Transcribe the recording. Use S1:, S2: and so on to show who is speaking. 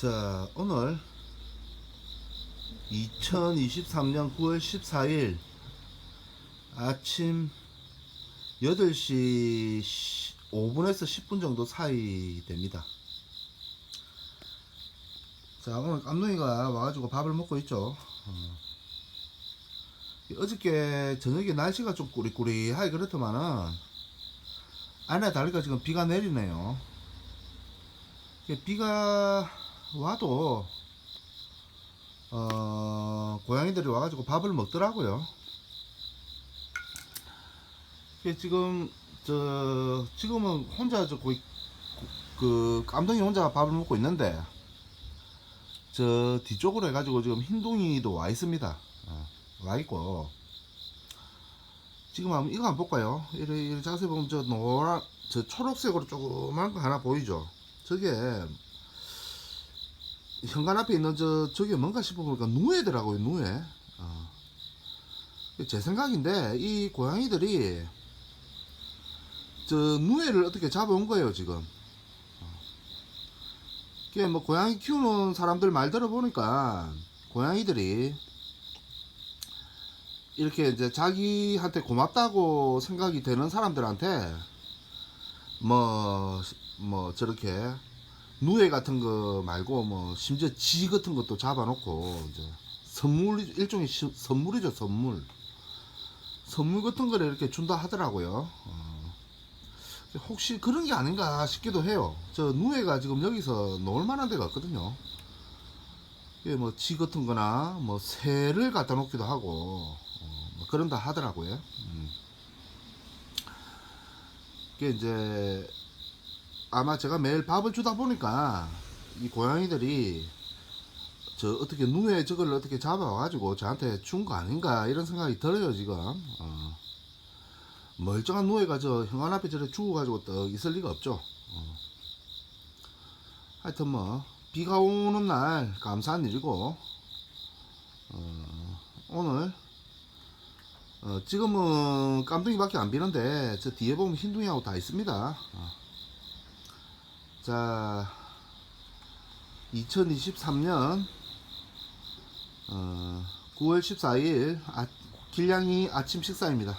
S1: 자, 오늘 2023년 9월 14일 아침 8시 5분에서 10분 정도 사이 됩니다. 자, 오늘 깜둥이가 와가지고 밥을 먹고 있죠. 어. 어저께 저녁에 날씨가 좀 꾸리꾸리하게 그렇더만은 안에 다리가 지금 비가 내리네요. 비가 와도 어, 고양이들이 와가지고 밥을 먹더라고요. 지금 저 지금은 혼자 저 거의 그 깜둥이 혼자 밥을 먹고 있는데 저 뒤쪽으로 해가지고 지금 흰둥이도 와 있습니다. 어, 와 있고 지금 한번 이거 한번 볼까요? 이래 자세히 보면 저 노란 저 초록색으로 조그만 거 하나 보이죠? 저게 현관 앞에 있는 저 저게 뭔가 싶어보니까 누에더라고요 누에. 어. 제 생각인데 이 고양이들이 저 누에를 어떻게 잡아온 거예요 지금. 어. 이게 뭐 고양이 키우는 사람들 말 들어보니까 고양이들이 이렇게 이제 자기한테 고맙다고 생각이 되는 사람들한테 뭐, 뭐, 저렇게, 누에 같은 거 말고, 뭐, 심지어 지 같은 것도 잡아놓고, 이제, 선물, 일종의 시- 선물이죠, 선물. 선물 같은 거를 이렇게 준다 하더라고요. 어. 혹시 그런 게 아닌가 싶기도 해요. 저 누에가 지금 여기서 놀 만한 데가 없거든요. 이게 뭐, 지 같은 거나, 뭐, 새를 갖다 놓기도 하고, 어, 뭐 그런다 하더라고요. 음. 이게 이제 아마 제가 매일 밥을 주다 보니까 이 고양이들이 저 어떻게 눈에 저걸 어떻게 잡아와가지고 저한테 준 거 아닌가 이런 생각이 들어요 지금 어. 멀쩡한 누에가 저 현관 앞에 저래 죽어가지고 떡 있을 리가 없죠 어. 하여튼 뭐 비가 오는 날 감사한 일이고 어, 오늘 어, 지금은 깜둥이밖에 안 비는데 저 뒤에 보면 흰둥이하고 다 있습니다. 어. 자, 2023년 어, 9월 14일 아, 길냥이 아침 식사입니다.